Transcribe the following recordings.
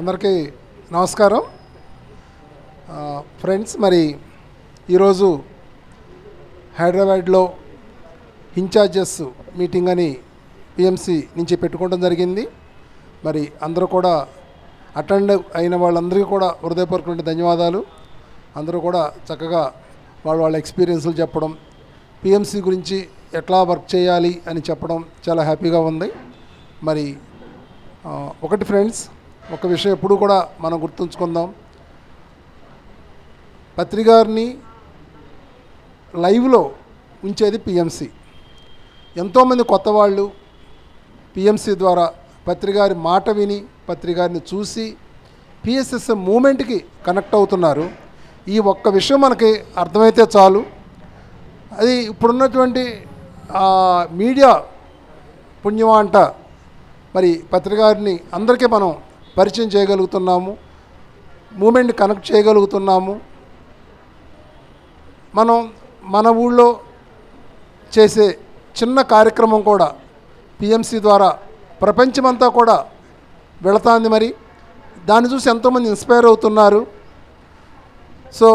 అందరికీ నమస్కారం. ఫ్రెండ్స్ మరి ఈరోజు హైదరాబాద్లో ఇన్ఛార్జెస్ మీటింగ్ అని పిఎంసి నుంచి పెట్టుకోవడం జరిగింది. మరి అందరూ కూడా అటెండ్ అయిన వాళ్ళందరికీ కూడా హృదయపూర్వకమైన ధన్యవాదాలు. అందరూ కూడా చక్కగా వాళ్ళ వాళ్ళ ఎక్స్పీరియన్స్లు చెప్పడం పిఎంసి గురించి ఎట్లా వర్క్ చేయాలి అని చెప్పడం చాలా హ్యాపీగా ఉంది. మరి ఒకటి ఫ్రెండ్స్ ఒక విషయం ఎప్పుడు కూడా మనం గుర్తుంచుకుందాం. పత్రికారిని లైవ్లో ఉంచేది పిఎంసి ఎంతోమంది కొత్త వాళ్ళు పిఎంసి ద్వారా పత్రికారి మాట విని పత్రికారిని చూసి పిఎస్ఎస్ మూమెంట్కి కనెక్ట్ అవుతున్నారు. ఈ ఒక్క విషయం మనకి అర్థమైతే చాలు. అది ఇప్పుడున్నటువంటి మీడియా పుణ్యమా అంట మరి పత్రికారిని అందరికీ మనం పరిచయం చేయగలుగుతున్నాము మూమెంట్ కనెక్ట్ చేయగలుగుతున్నాము. మనం మన ఊళ్ళో చేసే చిన్న కార్యక్రమం కూడా పిఎంసి ద్వారా ప్రపంచమంతా కూడా వెళతాంది మరి. దాన్ని చూసి ఎంతోమంది ఇన్స్పైర్ అవుతున్నారు. సో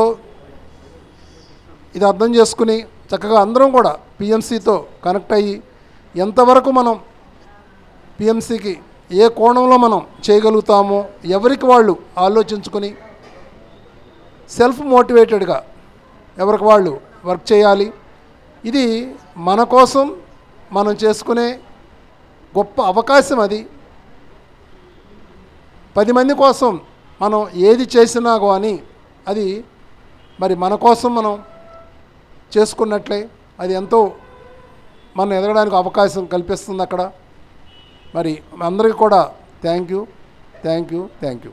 ఇది అర్థం చేసుకుని చక్కగా అందరం కూడా పిఎంసితో కనెక్ట్ అయ్యి ఎంతవరకు మనం పిఎంసికి ఏ కోణంలో మనం చేయగలుగుతామో ఎవరికి వాళ్ళు ఆలోచించుకొని సెల్ఫ్ మోటివేటెడ్గా ఎవరికి వాళ్ళు వర్క్ చేయాలి ఇది మన కోసం మనం చేసుకునే గొప్ప అవకాశం అది. పది మంది కోసం మనం ఏది చేసినా కానీ అది మరి మన కోసం మనం చేసుకున్నట్లే అది ఎంతో మనం ఎదగడానికి అవకాశం కల్పిస్తుంది అక్కడ. మరి అందరికీ కూడా thank you. Thank you. Thank you.